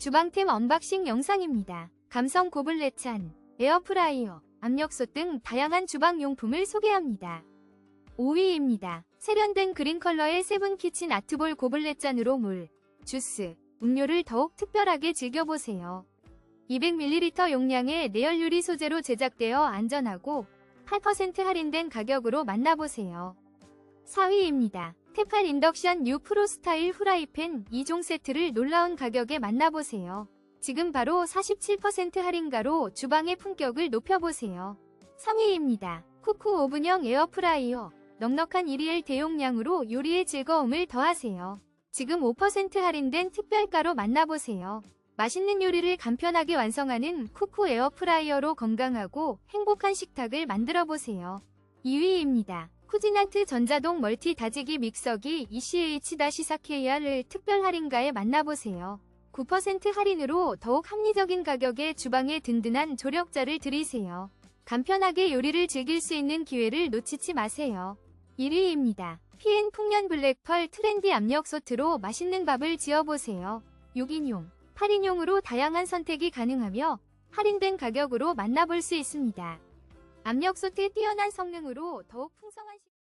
주방템 언박싱 영상입니다. 감성 고블렛찬, 에어프라이어, 압력솥 등 다양한 주방용품을 소개합니다. 5위입니다. 세련된 그린 컬러의 세븐 키친 아트볼 고블렛잔으로 물, 주스, 음료를 더욱 특별하게 즐겨보세요. 200ml 용량의 내열 유리 소재로 제작되어 안전하고 8% 할인된 가격으로 만나보세요. 4위입니다. 테팔 인덕션 뉴 프로 스타일 후라이팬 2종 세트를 놀라운 가격에 만나보세요. 지금 바로 47% 할인가로 주방의 품격을 높여보세요. 3위입니다. 쿠쿠 오븐형 에어프라이어 넉넉한 1일 대용량으로 요리의 즐거움을 더하세요. 지금 5% 할인된 특별가로 만나보세요. 맛있는 요리를 간편하게 완성하는 쿠쿠 에어프라이어로 건강하고 행복한 식탁을 만들어보세요. 2위입니다. 쿠지나트 전자동 멀티 다지기 믹서기 ECH-4KR을 특별 할인가에 만나보세요. 9% 할인으로 더욱 합리적인 가격에 주방에 든든한 조력자를 드리세요. 간편하게 요리를 즐길 수 있는 기회를 놓치지 마세요. 1위입니다. PN 풍년 블랙펄 트렌디 압력 소트로 맛있는 밥을 지어보세요. 6인용, 8인용으로 다양한 선택이 가능하며 할인된 가격으로 만나볼 수 있습니다. 압력 소트의 뛰어난 성능으로 더욱 풍성한 식